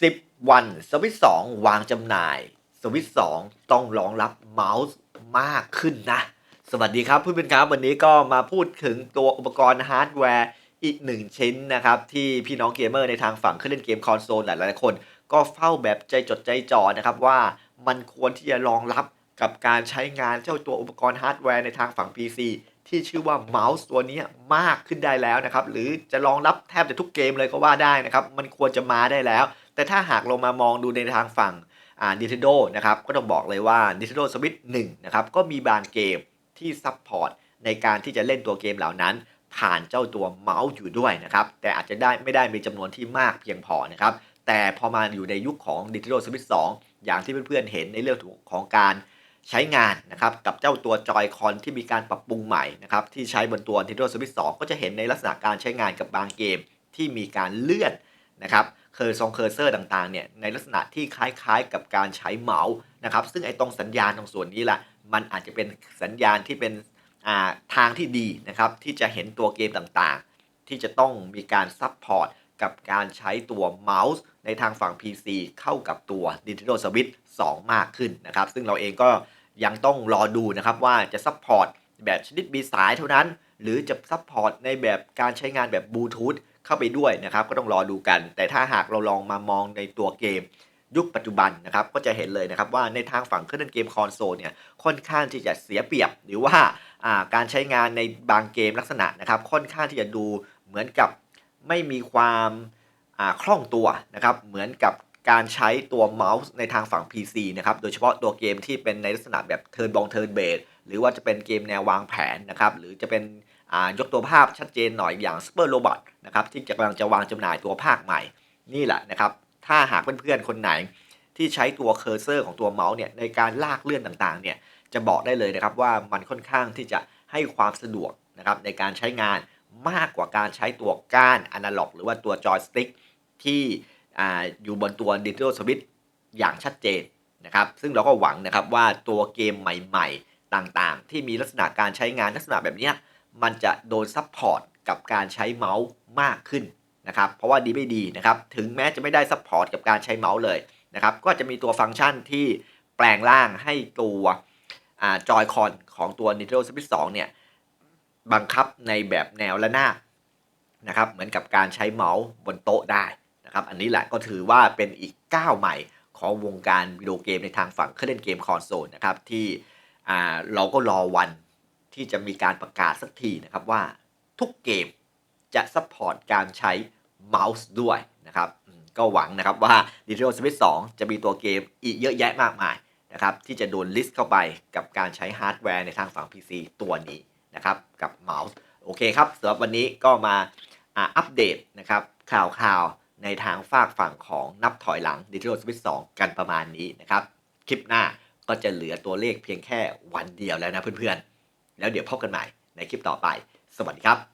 10 วันสวิตสองวางจำหน่ายสวิตสองต้องรองรับเมาส์มากขึ้นนะ สวัสดีครับเพื่อนๆครับวันนี้ก็มาพูดถึงตัวอุปกรณ์ฮาร์ดแวร์อีกหนึ่งชิ้นนะครับ ที่พี่น้องเกมเมอร์ในทางฝั่งเครื่องเล่นเกมคอนโซลหลายๆคน ก็เฝ้าแบบใจจดใจจ่อนะครับว่ามันควรที่จะรองรับกับการใช้งานเจ้าตัวอุปกรณ์ฮาร์ดแวร์ในทางฝั่ง PC ที่ชื่อว่าเมาส์ตัวนี้มากขึ้นได้แล้วนะครับ หรือจะรองรับแทบจะทุกเกมเลยก็ว่าได้นะครับ มันควรจะมาได้แล้ว แต่ถ้าหากเรามามองดูในทางฝั่งอ่า Nintendo นะครับก็ต้องบอกเลยว่า Nintendo Switch 1นะครับก็มีบางเกมที่ซัพพอร์ตในการที่จะเล่นตัวเกมเหล่านั้น ผ่านเจ้าตัวเมาส์อยู่ด้วยนะครับแต่อาจจะได้ไม่ได้มีจำนวนที่มากเพียงพอนะครับแต่พอมาอยู่ในยุคของ Nintendo Switch 2 อย่างที่เพื่อนๆเห็นในเรื่องของการใช้งานนะครับกับเจ้าตัวจอยคอนที่มีการปรับปรุงใหม่นะครับที่ใช้บนตัว Nintendo Switch 2 ก็จะเห็นในลักษณะการใช้งานกับบางเกมที่มีการเลื่อนนะครับ เคอร์ซองเคอร์เซอร์ต่างๆเนี่ยในลักษณะที่คล้ายๆ กับการใช้เมาส์นะครับซึ่งไอ้ตรงสัญญาณตรงส่วนนี้แหละมันอาจจะเป็นสัญญาณที่เป็นอ่าทางที่ดีนะครับที่จะเห็นตัวเกมต่างๆ ที่จะต้องมีการซัพพอร์ตกับการใช้ตัวเมาส์ในทางฝั่ง PC เข้ากับตัว Nintendo Switch 2 มากขึ้นนะครับ ซึ่งเราเองก็ยังต้องรอดูนะครับว่าจะซัพพอร์ตแบบชนิดมีสายเท่านั้น หรือจะซัพพอร์ตในแบบการใช้งานแบบบลูทูธ เข้าไปด้วยนะครับก็ต้องรอดูกัน แต่ถ้าหากเราลองมามองในตัวเกมยุคปัจจุบันนะครับก็จะเห็นเลยนะครับว่าในทางฝั่งเครื่องเล่นเกมคอนโซลเนี่ยค่อนข้างที่จะเสียเปรียบ หรือว่าาการใช้งานในบางเกมลักษณะนะครับค่อนข้างที่จะดูเหมือนกับไม่มีความาคล่องตัวนะครับเหมือนกับการใช้ตัวเมาส์ในทางฝั่ง PC นะครับโดยเฉพาะตัวเกมที่เป็นในลักษณะแบบเทิร์นบองเทิร์นเบสหรือว่าจะเป็นเกมแนววางแผนนะครับหรือจะเป็น ยกตัวภาพชัดเจนหน่อยอย่าง Super Robot นะครับที่กำลังจะวางจำหน่ายตัวภาคใหม่ นี่แหละนะครับ ถ้าหากเพื่อนๆคนไหนที่ใช้ตัวเคอร์เซอร์ของตัวเมาส์เนี่ยในการลากเลื่อนต่างๆเนี่ยจะบอกได้เลยนะครับว่ามันค่อนข้างที่จะให้ความสะดวกนะครับในการใช้งานมากกว่าการใช้ตัวก้านอนาล็อก หรือว่าตัวจอยสติ๊กที่ออยู่บนตัว Nintendo Switch อย่างชัดเจนนะครับซึ่งเราก็หวังนะครับว่าตัวเกมใหม่ ๆ ต่างๆ ที่มีลักษณะการใช้งานลักษณะแบบเนี้ย มันจะโดนซัพพอร์ตกับการใช้เมาส์มากขึ้นนะครับ เพราะว่าดีไม่ดีนะครับ ถึงแม้จะไม่ได้ซัพพอร์ตกับการใช้เมาส์เลยนะครับ ก็จะมีตัวฟังก์ชันที่แปลงร่างให้ตัวจอยคอนของตัว Nintendo Switch 2 เนี่ย บังคับในแบบแนวและหน้านะครับ เหมือนกับการใช้เมาส์บนโต๊ะได้นะครับ อันนี้แหละก็ถือว่าเป็นอีกก้าวใหม่ของวงการวิดีโอเกมในทางฝั่งเครื่องเล่นเกมคอนโซลนะครับ ที่เราก็รอวัน ที่จะมีการประกาศสักทีนะครับว่าทุกเกมจะซัพพอร์ตการใช้เมาส์ด้วยนะครับก็หวังนะครับว่า Nintendo Switch 2 จะมีตัวเกมอีกเยอะแยะมากมายนะครับที่จะโดนลิสต์เข้าไปกับการใช้ฮาร์ดแวร์ในทางฝั่ง PC ตัวนี้นะครับกับเมาส์โอเคครับสำหรับวันนี้ก็มาอัปเดตนะครับข่าวๆในทางฝากฝั่งของนับถอยหลัง Nintendo Switch 2 กันประมาณนี้นะครับ คลิปหน้าก็จะเหลือตัวเลขเพียงแค่วันเดียวแล้วนะเพื่อนๆ แล้วเดี๋ยวพบกันใหม่ในคลิปต่อไป สวัสดีครับ